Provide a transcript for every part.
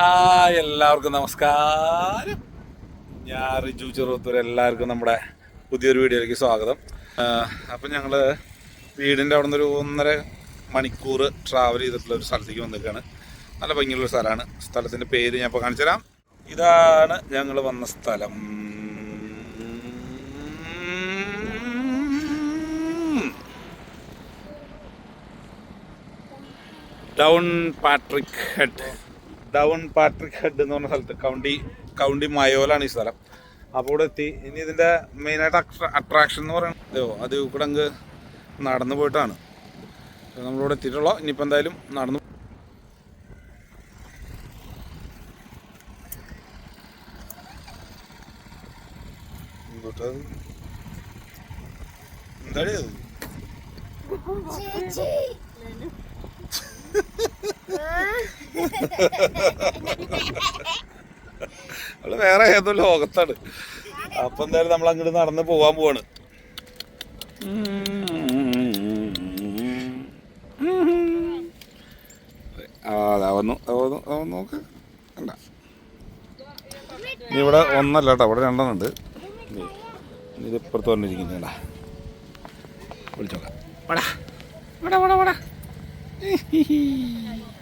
ആ എല്ലാവർക്കും നമസ്കാരം. ഞാൻ റിജു ചെറുത്തൂർ എല്ലാവർക്കും നമ്മുടെ പുതിയൊരു വീഡിയോയിലേക്ക് സ്വാഗതം. അപ്പം ഞങ്ങൾ വീടിന്റെ അവിടെ നിന്നൊരു ഒന്നര മണിക്കൂർ ട്രാവൽ ചെയ്തിട്ടുള്ള ഒരു സ്ഥലത്തേക്ക് വന്നിരിക്കുകയാണ് നല്ല ഭംഗിയുള്ള സ്ഥലമാണ്. സ്ഥലത്തിന്റെ പേര് ഞാൻ ഇപ്പോൾ കാണിച്ചു തരാം. ഇതാണ് ഞങ്ങൾ വന്ന സ്ഥലം. Downpatrick head. Down Patrick head എന്ന് പറഞ്ഞ സ്ഥലത്ത് കൗണ്ടി കൗണ്ടി മയോലാണ് ഈ സ്ഥലം. അപ്പോൾ ഇവിടെ എത്തി. ഇനി ഇതിന്റെ മെയിനായിട്ട് അട്രാക്ഷൻ എന്ന് പറയുന്നത് അത് ഇവിടെ അങ്ങ് നടന്നു പോയിട്ടാണ്. നമ്മളിവിടെ എത്തിയിട്ടുള്ള. ഇനിയിപ്പോൾ എന്തായാലും നടന്നു അത് അവൾ വേറെ ഏതോ ലോകത്താണ്. അപ്പൊ എന്തായാലും നമ്മൾ അങ്ങോട്ട് നടന്ന് പോവാൻ പോവാണ്. ആ അതാ വന്നു വന്നു നോക്ക്. ഇവിടെ ഒന്നല്ല കേട്ടോ ഇവിടെ രണ്ടെണ്ണം ഉണ്ട് ഇനി ഇത് ഇപ്പുറത്ത് വന്നിരിക്കുന്നുണ്ടാ വിളിച്ചോക്കാം. വടാ. വടാ വടാ വടാ. ഇത്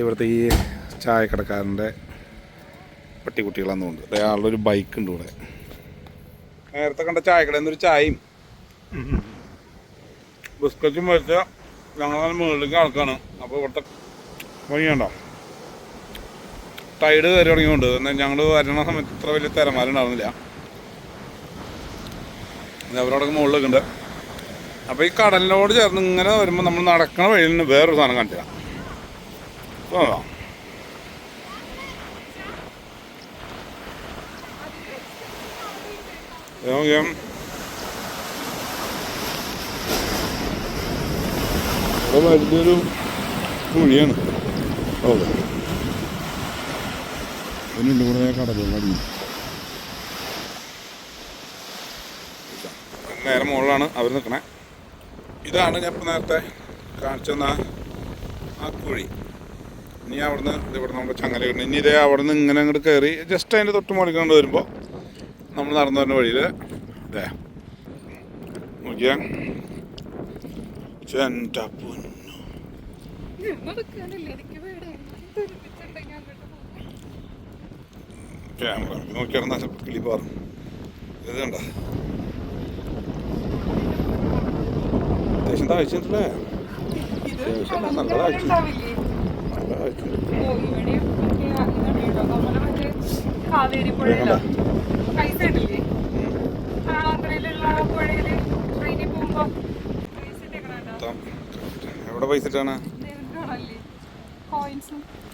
ഇവിടുത്തെ ഈ ചായക്കടക്കാരന്റെ ഉണ്ട് അയാളുടെ ഒരു ബൈക്ക് ഉണ്ട് ഇവിടെ. നേരത്തെ കണ്ട ചായക്കടയിൽ നിന്നൊരു ചായയും. ബിസ്ക്കറ്റും വെച്ച ഞങ്ങൾ മുകളിലേക്ക് ആൾക്കാണ്. അപ്പോൾ ഇവിടുത്തെ വഴിയുണ്ടോ? ടൈഡ് കയറി തുടങ്ങിയുണ്ട് എന്നാൽ ഞങ്ങൾ വരണ സമയത്ത് ഇത്ര വലിയ തിരമാല ഉണ്ടാവുന്നില്ല അവരോടൊക്കെ മുകളിലൊക്കെ ഉണ്ട്. അപ്പോൾ ഈ കടലിനോട് ചേർന്ന് ഇങ്ങനെ വരുമ്പോൾ നമ്മൾ നടക്കണ വഴിയിൽ നിന്ന് വേറൊരു സാധനം കണ്ടില്ല തരാം ആ നോക്കിയാം. ഇവിടെ വലിയൊരു കുഴിയാണ് ഓക്കെ അതിനുണ്ട് കൂടെ കടലുകളടി നേരെ മുകളിലാണ് അവർ നിൽക്കണേ ഇതാണ് ഞാൻ ഇപ്പം നേരത്തെ കാണിച്ചെന്ന ആ കുഴി. ഇനി അവിടുന്ന് ഇവിടെ നമ്മുടെ ചങ്ങല കിട്ടുന്നു ഇനി ഇതേ അവിടെ നിന്ന് ഇങ്ങനെ അങ്ങോട്ട് കയറി ജസ്റ്റ് അതിന്റെ തൊട്ട് മുകളിൽ കണ്ട് വരുമ്പോൾ നമ്മൾ നടന്നു വരുന്ന വഴിയിൽ അതെ നോക്കിയാ. ചെന്റെ പൊന്നു. ക്യാമറ നോക്കിയാണെന്നാ ചിലപ്പോൾ കിളി പാറും ഇത് കണ്ട അത്യാവശ്യം താഴ്ചയുണ്ടല്ലേ അത്യാവശ്യം നല്ല താഴ്ച നല്ല താഴ്ച കാവേരി പുഴയിലോ പൈസ ഇട്ടില്ലേ ആന്ധ്രയിലുള്ള പുഴയിൽ ട്രെയിനിൽ പോകുമ്പോ പൈസ ഇട്ടേക്കണോ മൊത്തം എവിടെ പൈസ ഇട്ടാണ്?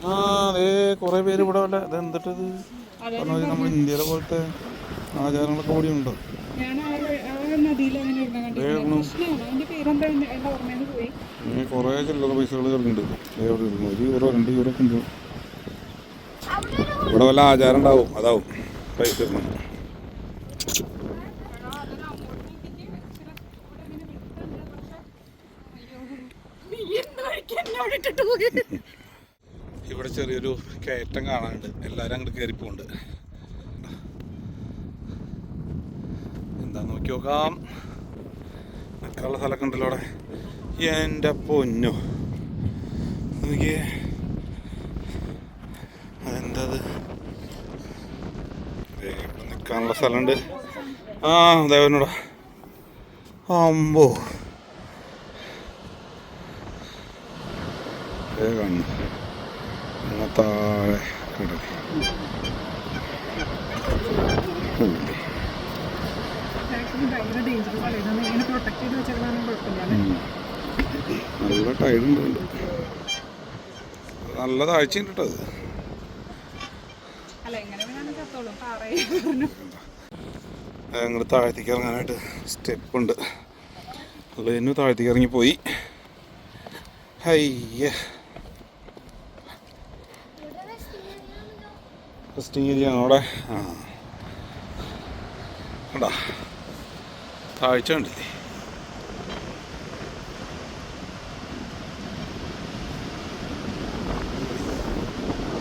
ആ അതേ കുറേ പേര് ഇവിടെ ഇത് എന്തിട്ടത് നമ്മുടെ ഇന്ത്യയിലെ പോലത്തെ ആചാരങ്ങളൊക്കെ കൂടി ഇനി കുറേ ചില്ലറ പൈസകൾ കിടക്കുന്നുണ്ട് എവിടെ ഇരുന്നു. ഒരു യൂറോ രണ്ട് യൂറോ ഒക്കെ ഉണ്ട്. ഇവിടെ വല്ല ആചാരം ഉണ്ടാവും. അതാവും. പൈസ ഇടണം ഇവിടെ ചെറിയൊരു കയറ്റം കാണാനുണ്ട്. എല്ലാവരും അങ്ങോട്ട് കയറിപ്പോണ്ട് എന്താ നോക്കി നോക്കാം നിൽക്കാനുള്ള സ്ഥലമൊക്കെ ഉണ്ടല്ലോ അവിടെ. എന്റെ പൊന്നു. നോക്കിയേ. അതെന്താ നിൽക്കാനുള്ള സ്ഥലമുണ്ട്. ആ ദേവനോടാ അമ്പോ. കാണുന്നു താഴെ കിടക്കും ഭയങ്കര ഡേഞ്ചറസ് ആണ് ഇതൊന്നും ഇങ്ങനെ പ്രൊട്ടക്ട് ചെയ്ത് വെച്ചേക്കാനും കുഴപ്പമില്ല നല്ല ടൈഡ് ഉണ്ട് നല്ല താഴ്ചയുണ്ട് കേട്ടോ അത്. ഞങ്ങൾ താഴത്തേക്ക് ഇറങ്ങാനായിട്ട് സ്റ്റെപ്പ് ഉണ്ട്. അതിന് താഴത്തേക്ക് ഇറങ്ങിപ്പോയി ഹയ്യ റെസ്റ്റിംഗ് ഏരിയ ആണ് അവിടെ? ആ. കണ്ടാ? താഴ്ച കണ്ടില്ലേ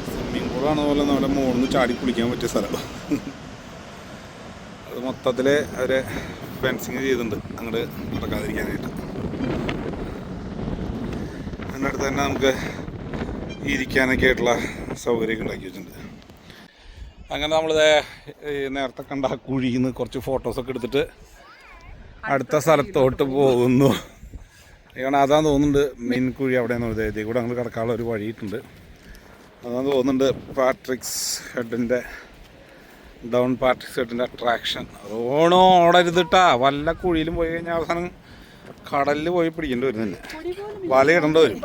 സ്വിമ്മിംഗ് പൂളാണ് പോലെ നമ്മുടെ മുകളിൽ നിന്ന് ചാടി കുളിക്കാൻ പറ്റിയ സ്ഥലം. അത് മൊത്തത്തിൽ അവരെ ഫെൻസിങ് ചെയ്തിട്ടുണ്ട്. അങ്ങോട്ട് നടക്കാതിരിക്കാനായിട്ട്. അതിന്റെ അടുത്ത് തന്നെ നമുക്ക് ഇരിക്കാനൊക്കെ ആയിട്ടുള്ള സൗകര്യമൊക്കെ ഉണ്ടാക്കി വെച്ചിട്ടുണ്ട്. അങ്ങനെ നമ്മളിത് നേരത്തെ കണ്ട ആ കുഴിയിൽ നിന്ന് കുറച്ച് ഫോട്ടോസൊക്കെ എടുത്തിട്ട് അടുത്ത സ്ഥലത്തോട്ട് പോകുന്നു. കാരണം അതാന്ന് തോന്നുന്നുണ്ട് മീൻകുഴി അവിടെ നിന്ന് ഇതേ കൂടെ ഞങ്ങൾ കിടക്കാനുള്ള ഒരു വഴിയിട്ടുണ്ട്. അതാന്ന് തോന്നുന്നുണ്ട് പാട്രിക്സ് ഹെഡിന്റെ ഡൗൺ പാട്രിക്സ് ഹെഡിന്റെ അട്രാക്ഷൻ ഓണോ ഓടരുതിട്ടാ. വല്ല കുഴിയിലും പോയി കഴിഞ്ഞാൽ അവസാനം കടലിൽ പോയി പിടിക്കേണ്ടി വരും തന്നെ വല ഇടേണ്ടി വരും.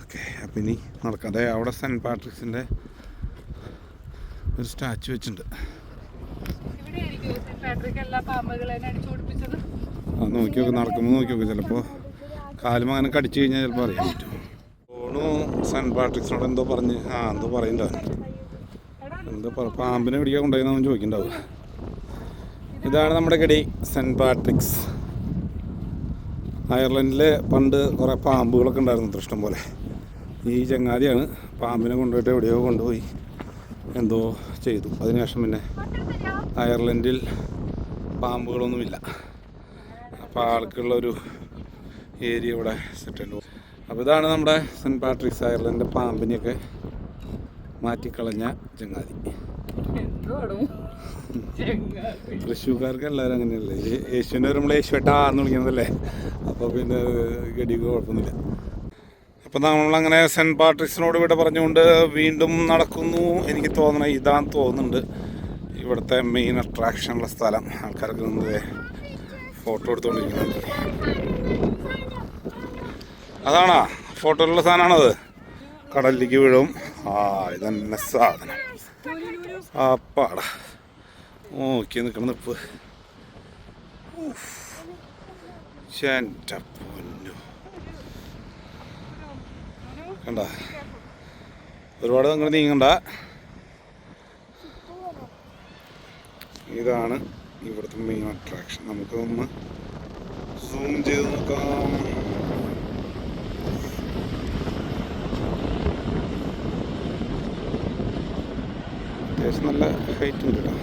ഓക്കെ അപ്പം ഇനി നടക്കാം അതെ അവിടെ സെന്റ് പാട്രിക്സിന്റെ ഒരു സ്റ്റാച്ചു വെച്ചിട്ടുണ്ട്. ആ നോക്കി നോക്ക് നടക്കുമ്പോൾ നോക്കി നോക്കി ചിലപ്പോൾ കാലും അങ്ങനെ കടിച്ചു കഴിഞ്ഞാൽ ചിലപ്പോൾ അറിയാൻ പറ്റും. ഫോണു സെന്റ് പാട്രിക്സിനോട് എന്തോ പറഞ്ഞ്. ആ എന്തോ പറയണ്ടാവും എന്തോ പറ പാമ്പിനെ പിടിക്കാൻ കൊണ്ടുപോയെന്ന് ചോദിക്കണ്ടാവും. ഇതാണ് നമ്മുടെ കടി സെന്റ് പാട്രിക്സ്. അയർലൻഡിൽ പണ്ട് കുറേ പാമ്പുകളൊക്കെ ഉണ്ടായിരുന്നു ഇഷ്ടം പോലെ. ഈ ചങ്ങാതിയാണ് പാമ്പിനെ കൊണ്ടുപോയിട്ട് എവിടെയോ കൊണ്ടുപോയി. എന്തോ ചെയ്തു. അതിനുശേഷം പിന്നെ അയർലൻഡിൽ പാമ്പുകളൊന്നുമില്ല. അപ്പോൾ ആൾക്കുള്ളൊരു ഏരിയ ഇവിടെ സെറ്റ് ഉണ്ട് അപ്പോൾ ഇതാണ് നമ്മുടെ സെന്റ് പാട്രിക്സ് അയർലൻഡിന്റെ പാമ്പിനെയൊക്കെ മാറ്റിക്കളഞ്ഞ ചങ്ങാതി. തൃശ്ശൂർക്കാർക്ക് എല്ലാവരും അങ്ങനെയല്ലേ? യേശുവിന്റെ നമ്മൾ യേശുവേട്ടാ എന്ന് വിളിക്കുന്നതല്ലേ? അപ്പോൾ പിന്നെ ഗടിക്ക് കുഴപ്പമൊന്നുമില്ല. അപ്പം നമ്മളങ്ങനെ സെന്റ് പാട്രിക്സിനോട് ഇവിടെ പറഞ്ഞുകൊണ്ട് വീണ്ടും നടക്കുന്നു. എനിക്ക് തോന്നണ ഇതാന്ന് തോന്നുന്നുണ്ട്. ഇവിടുത്തെ മെയിൻ അട്രാക്ഷനുള്ള സ്ഥലം. ആൾക്കാർക്ക് നിന്ന് ഫോട്ടോ എടുത്തുകൊണ്ടിരിക്കുന്നുണ്ട് അതാണോ? ഫോട്ടോയിലുള്ള സാധനമാണത് കടലിലേക്ക് വീഴും. ആ ഇതന്നെ സാധനം. ആ പാടാ. നോക്കി നിൽക്കണം നിപ്പ്. എന്റെ പൊന്നു കണ്ട. ഒരുപാട് നിങ്ങൾ നീങ്ങണ്ട. ഇതാണ് ഇവിടുത്തെ മെയിൻ അട്രാക്ഷൻ നമുക്കൊന്ന് സൂം ചെയ്ത് നോക്കാം. അത്യാവശ്യം നല്ല ഹൈറ്റ് ഉണ്ട് കേട്ടോ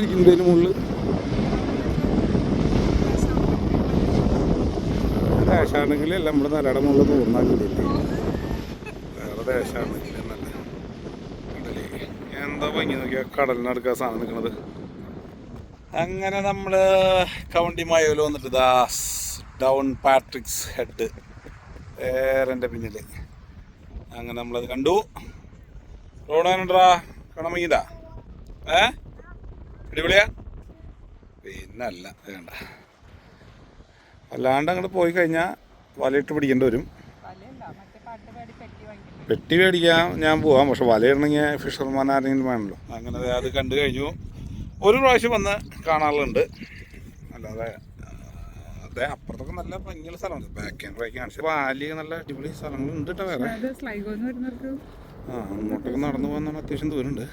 കിളിയോറായിരിക്കുന്നതിന് മുകളിൽ ദേശാണെങ്കിൽ നമ്മുടെ നിലയുടെ മുകളിൽ തോന്നാൻ കിട്ടില്ലേ വേറെ ദേശാണെങ്കിൽ കടലേ എന്താ ഭംഗി നോക്കിയാ കടലിനടുക്കാൻ സാധനം നിൽക്കണത് അങ്ങനെ നമ്മൾ കൗണ്ടി മായോൽ വന്നിട്ട് ദാസ് ഡൗൺ പാട്രിക്സ് ഹെഡ് വേറെ പിന്നിൽ അങ്ങനെ നമ്മളത് കണ്ടു. റോഡാനുണ്ടാ കാണാൻ കണമീതാ ഏ? അടിപൊളിയാ? പിന്നല്ല വേണ്ട. അല്ലാണ്ട് അങ്ങോട്ട് പോയി കഴിഞ്ഞാൽ വലയിട്ട് പിടിക്കേണ്ടി വരും. പാട്ട് മേടിക്കാൻ ഞാൻ പോവാം പക്ഷെ വലയിടണമെങ്കിൽ ഫിഷർമാൻ ആരെങ്കിലും വേണമല്ലോ അങ്ങനെ അത് കണ്ടു കഴിഞ്ഞു. ഒരു പ്രാവശ്യം വന്ന് കാണാറുണ്ട്. അല്ലാതെ അതെ അപ്പുറത്തൊക്കെ നല്ല ഭംഗിയുള്ള സ്ഥലമുണ്ട്. ബാക്ക് ക്യാമറ കാണിച്ചു. വാലി നല്ല അടിപൊളി സ്ഥലങ്ങളുണ്ട് കേട്ടോ വേറെ. ആ അങ്ങോട്ടൊക്കെ നടന്നു പോകാൻ അത്യാവശ്യം ദൂരമുണ്ട്.